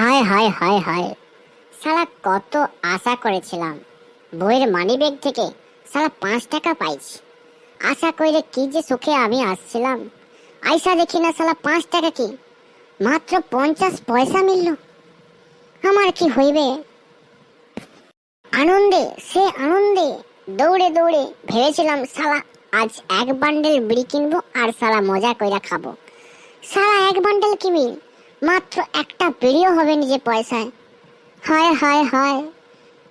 হায় হায় হায় হায়। সালা কত আশা করেছিলাম। বইয়ের মানি ব্যাগ থেকে সালা পাঁচ টাকা পাইছি। আশা কইরে কি যে সুখে আমি আসছিলাম। আইসা দেখি না সালা পাঁচ টাকা কি, মাত্র পঞ্চাশ পয়সা মিলল। আমার কি হইবে? আনন্দে, সে আনন্দে দৌড়ে দৌড়ে ভেবেছিলাম সালা আজ এক বান্ডেল বিড়ি কিনবো আর সালা মজা কইরা খাব। সালা এক বান্ডেল কিবি মাত্র একটা বিড়িও হবে নিজে পয়সায়। হায় হায় হায়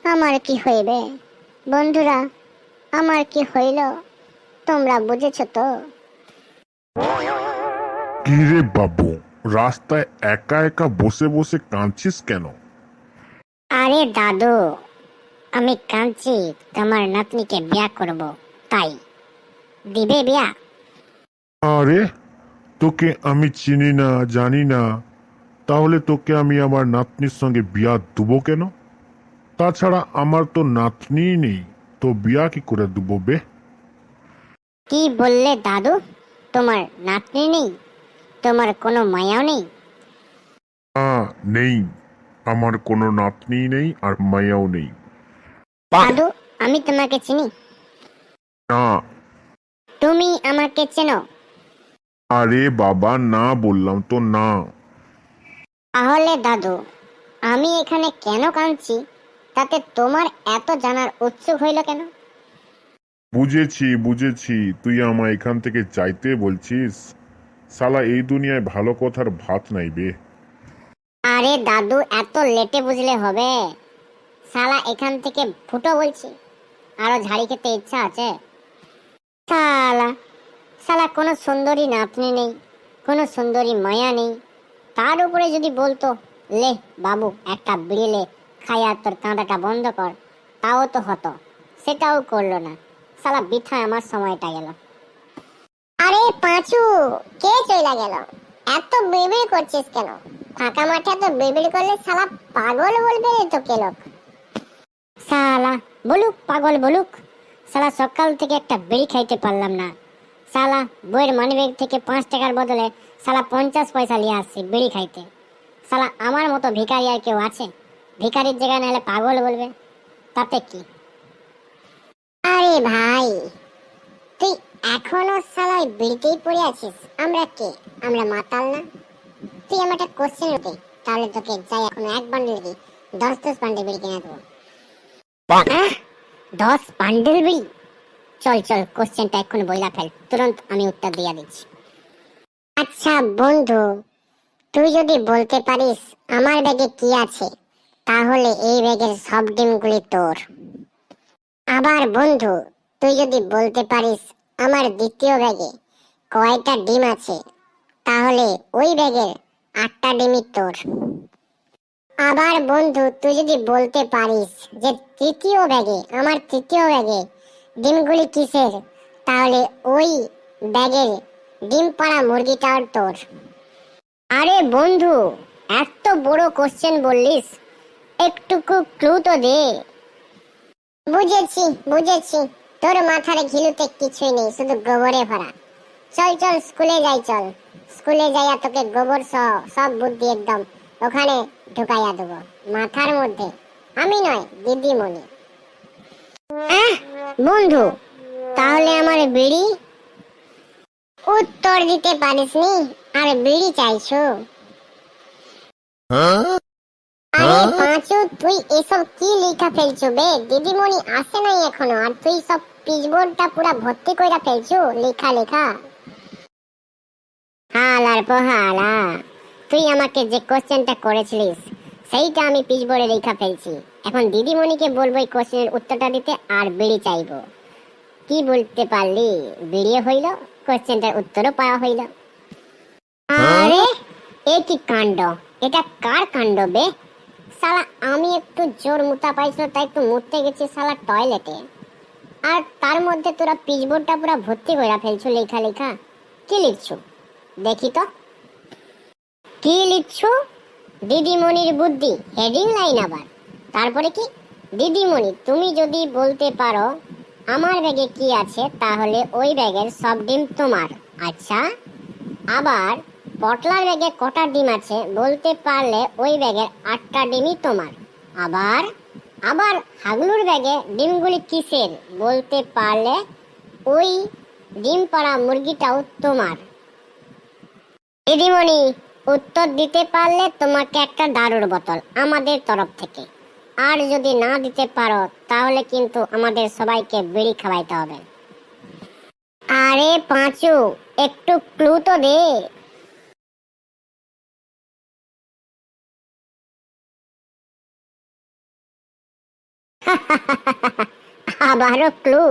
আমার কি হইবে? বন্ধুরা আমার কি হইল? তোমরা বুঝেছ তো? কিরে বাবু রাস্তায় একা একা বসে বসে কাঁদছিস কেন? আরে দাদু আমি কাঁদছি তোমার নাতনিকে বিয়া করব তাই। দিবে বিয়া? আরে তোকে আমি চিনি না জানি না। তাহলে তোকে আমি আমার নাতনির সঙ্গে বিয়া দেবো কেন? তাছাড়া আমার তো নাতনিই নেই তো বিয়া কি করে দেবো বে? কি বললে দাদু? তোমার নাতনি নেই? তোমার কোনো মায়াও নেই? আ নেই। আমার কোনো নাতনি নেই আর মায়াও নেই। দাদু আমি তোমাকে চিনি। না। তুমি আমাকে চেনো। আরে বাবা না বললাম তো না। তাহলে দাদু আমি এখানে কেন কাঁদছি? তাতে তোমার এত জানার উৎসুক হইল কেন? বুঝেছি বুঝেছি। তুই আমায় এখান থেকে চাইতে বলছিস? সালা এই দুনিয়ায় ভালো কথার ভাত নাই বে। আরে দাদু এত লেটে বুঝলে হবে। শালা এখান থেকে ফুটো বলছি। আরও ঝাড়ি খেতে ইচ্ছা আছে? শালা শালা কোনো সুন্দরী নাতনি নেই কোনো সুন্দরী মায়া নেই। তার উপরে যদি বলতো, লে বাবু, একটা বিড়িলে খাইয়া তোর কাঁদাটা বন্ধ কর তাও তো হতো। সেটাও করল না। সালা বৃথা আমার সময়টা গেল। আরে পাঁচু, কে চইলা গেল? এত বিড়বিড় করছিস কেন? ফাঁকা মাঠে এত বিড়বিড় করলে শালা পাগল বলবে রে তোকে লোক? শালা বলুক, পাগল বলুক। শালা সকাল থেকে একটা বিড়ি খাইতে পারলাম না। শালা বইয়ের মানিব্যাগ থেকে পাঁচ টাকার বদলে সালা পঞ্চাশ পয়সা নিয়ে আসছি বিড়ি খাইতে। সালা আমার মতো ভিখারি আর কেউ আছে? ভিখারির জায়গায় নাহলে পাগল বলবে? তাতে কি? আরে ভাই তুই এখনও শালা ওই বিড়িতেই পড়ে আছিস? আমরা কে? আমরা মাতাল না? তুই আমার একটা কোশ্চেন দে তাহলে তোকে যাই এখন এক বান্ডেল কি দশ দশ বান্ডেল বিড়ি কিনে দেবো। দশ বান্ডেল বিড়ি? চল চল, কোশ্চেনটা এখন বইলা ফেল। তুরন্ত আমি উত্তর দিয়ে দিচ্ছি। আচ্ছা বন্ধু, তুই যদি বলতে পারিস আমার ব্যাগে কি আছে, তাহলে এই ব্যাগের সব ডিমগুলি তোর। আবার বন্ধু, তুই যদি বলতে পারিস আমার দ্বিতীয় ব্যাগে কয়টা ডিম আছে, তাহলে ওই ব্যাগের আটটা ডিমই তোর। আবার বন্ধু, তুই যদি বলতে পারিস যে তৃতীয় ব্যাগে, আমার তৃতীয় ব্যাগে ডিমগুলি কিসের? তাহলে ওই ব্যাগের ডিম পাড়া মুরগিটাও তোর। আরে বন্ধু এত বড় কোশ্চেন বললিস। একটুকু ক্লু তো দে। বুঝেছি বুঝেছি। তোর মাথার ঘিলুতে কিছুই নেই শুধু গোবরে ভরা। চল চল স্কুলে যাই চল। স্কুলে যাইয়া তোকে গোবর সহ সব বুদ্ধি একদম ওখানে ঢুকাইয়া দেবো। মাথার মধ্যে। আমি নয় দিদিমণি। আহ, বন্ধু তাহলে আমার বিড়ি? উত্তর দিতে পারিসনি আর বিড়ি চাইছো। আরে পাঁচু তুই এসব কি লেখা ফেলছো বে? দিদিমণি আসে নাই এখনও আর তুই সব পিচবোর্ডটা পুরা ভর্তি কইরা ফেলছো লেখা লেখা। হাল আর পোহালা তুই আমাকে যে কোশ্চেনটা করেছিলিস সেইটা আমি পিচবোর্ডে লেখা ফেলছি। এখন দিদিমণিকে বলব এই কোশ্চেনের উত্তরটা দিতে আর বিড়ি চাইব। কি বলতে পারলি? বিড়িও হইল কোশ্চেনটার উত্তরও পাওয়া হইল। আরে এ কি কাণ্ড? এটা কার কাণ্ড বে? শালা আমি একটু জোর মুতা পাইছিল তাই একটু মুততে গেছি শালা টয়লেটে। আর তার মধ্যে তোরা পিচবোর্ডটা পুরো ভর্তি করে ফেলছো লেখা লেখা। কি লিখছো? দেখি তো। কি লিখছো? দিদিমণির বুদ্ধি হেডিং লাইন আবার। তারপরে কি? দিদিমণি, তুমি যদি বলতে পারো আমার ব্যাগে কি আছে, তাহলে ওই ব্যাগের সব ডিম তোমার। আচ্ছা আবার পটলার ব্যাগে কটা ডিম আছে, বলতে পারলে ওই ব্যাগের আটটা ডিমই তোমার। আবার আবার হাগলুর ব্যাগে ডিমগুলি কিসের, বলতে পারলে ওই ডিম পাড়া মুরগিটাও তোমার। দিদিমণি, উত্তর দিতে পারলে তোমাকে একটা দারুর বোতল আমাদের তরফ থেকে। আর যদি না দিতে পারো, তাহলে কিন্তু আমাদের সবাইকে বিড়ি খাওয়াইতে হবে। আরে পাঁচু, একটু ক্লু তো দে। আবারও ক্লু।